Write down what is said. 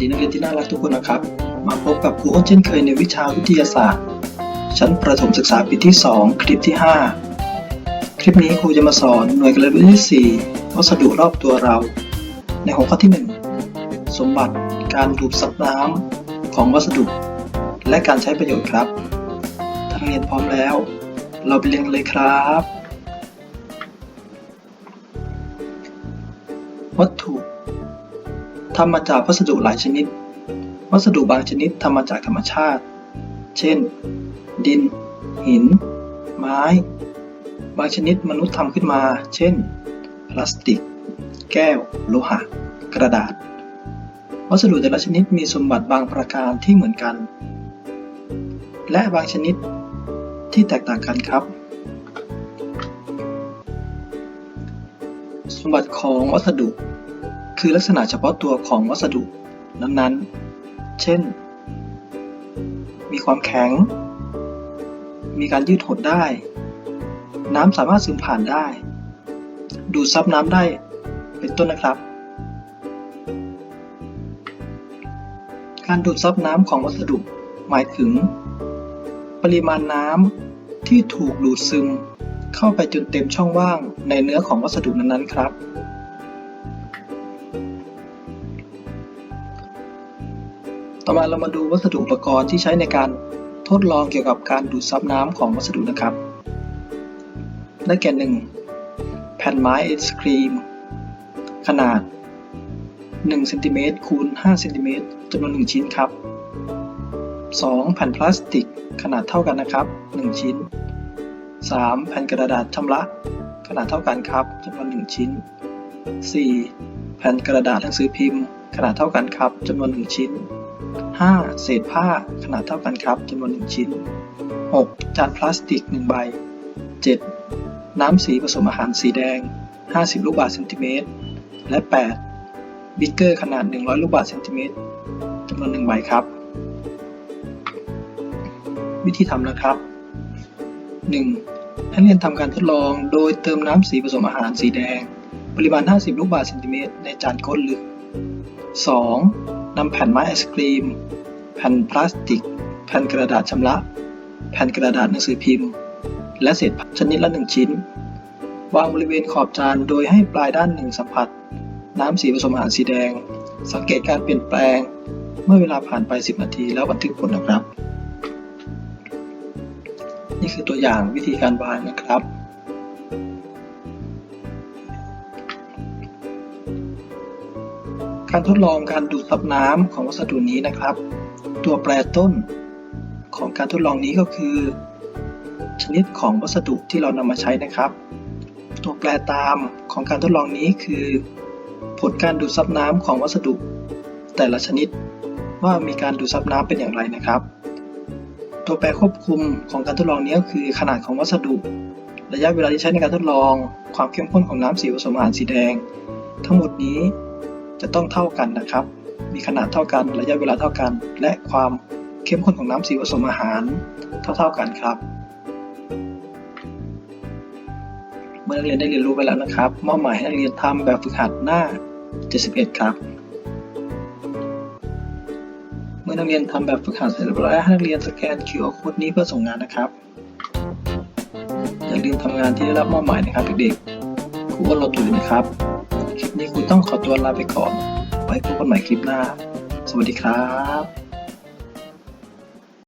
ดีนักเรียนที่น่ารักทุกคนนะครับ มาพบกับครูอ้นเช่นเคยในวิชาวิทยาศาสตร์ ชั้นประถมศึกษาปีที่ 2 คลิปที่ 5 คลิปนี้ครูจะมาสอนหน่วยการเรียนรู้ที่4วัสดุรอบตัวเรา ในหัวข้อที่ 1 สมบัติการดูดซับน้ำของวัสดุ และการใช้ประโยชน์ครับถ้านเรียนพร้อมแล้ว เราไปเรียนเลยครับ ทำมาจากวัสดุหลายชนิด วัสดุบางชนิดทำมาจากธรรมชาติ เช่น ดิน หิน ไม้ บางชนิดมนุษย์ทำขึ้นมา เช่น พลาสติก แก้ว โลหะ กระดาษ วัสดุแต่ละชนิดมีสมบัติบางประการที่เหมือนกัน และบางชนิดที่แตกต่างกันครับ สมบัติของวัสดุ คือลักษณะเฉพาะตัวของวัสดุนั้นๆ เช่น มีความแข็ง มีการยืดหดได้ น้ำสามารถซึมผ่านได้ ดูดซับน้ำได้เป็นต้นนะครับ การดูดซับน้ำของวัสดุ หมายถึง ปริมาณน้ำที่ถูกดูดซึมเข้าไปจนเต็มช่องว่างในเนื้อของวัสดุนั้นๆครับ ต่อมาเรามาดูวัสดุอุปกรณ์ที่ใช้ในการทดลองเกี่ยวกับการดูดซับน้ำของวัสดุนะครับ ได้แก่ 1. แผ่นไม้ไอศครีม ขนาด1เซนติเมตรคูณ5เซนติเมตรจำนวน 1 ชิ้นครับ 2. แผ่นพลาสติกขนาดเท่ากันนะครับ 1 ชิ้น 3. แผ่นกระดาษชำระขนาดเท่ากันครับจำนวน 1 ชิ้น 4. แผ่นกระดาษหนังสือพิมพ์ ขนาดเท่ากันครับจำนวน 1 ชิ้น 5. เศษผ้าขนาดเท่ากันครับจำนวน 1 ชิ้น 6. จานพลาสติก 1 ใบ 7. น้ำสีผสมอาหารสีแดง 50 ลูกบาศก์เซนติเมตร และ 8. บิ๊กเกอร์ขนาด 100 ลูกบาศก์เซนติเมตรจำนวน 1 ใบครับ วิธีทำนะครับ 1. ให้เรียนทำการทดลองโดยเติมน้ำสีผสมอาหารสีแดง ปริมาณ 50 ลูกบาศก์เซนติเมตรในจานก้นลึก 2. นำแผ่นไม้ไอศครีม แผ่นพลาสติก แผ่นกระดาษชำระ แผ่นกระดาษหนังสือพิมพ์ และเศษผักชนิดละ1ชิ้น วางบริเวณขอบจานโดยให้ปลายด้านหนึ่งสัมผัส น้ำสีผสมอาหารสีแดง สังเกตการเปลี่ยนแปลง เมื่อเวลาผ่านไป 10 นาทีแล้วบันทึกผลนะครับ นี่คือตัวอย่างวิธีการวางนะครับ การทดลองการดูดซับน้ำของวัสดุนี้นะครับ ตัวแปรต้นของการทดลองนี้ก็คือ ชนิดของวัสดุที่เรานำมาใช้นะครับ ตัวแปรตามของการทดลองนี้คือ ผลการดูดซับน้ำของวัสดุ แต่ละชนิดว่ามีการดูดซับน้ำเป็นอย่างไรนะครับ ตัวแปรควบคุมของการทดลองนี้ก็คือ ขนาดของวัสดุ ระยะเวลาที่ใช้ในการทดลอง ความเข้มข้นของน้ำสีผสมอาหารสีแดง ทั้งหมดนี้ จะต้องเท่ากันนะครับ มีขนาดเท่ากันระยะเวลาเท่ากัน และความเข้มข้นของน้ำสีผสมอาหาร เท่าๆกันครับ เมื่อนักเรียนได้เรียนรู้ไปแล้วนะครับมอบหมายให้นักเรียนทำแบบฝึกหัดหน้า 71 ครับ เมื่อนักเรียนทำแบบฝึกหัดเสร็จเรียบร้อยให้นักเรียนสแกน QR code นี้เพื่อส่งงานนะครับอย่าลืมทำงานที่ได้รับมอบหมายนะครับเด็กๆครูอ้นรออยู่นะครับ นี้ครูต้องขอตัวลาไปก่อน ไว้พบกันใหม่คลิปหน้า สวัสดีครับ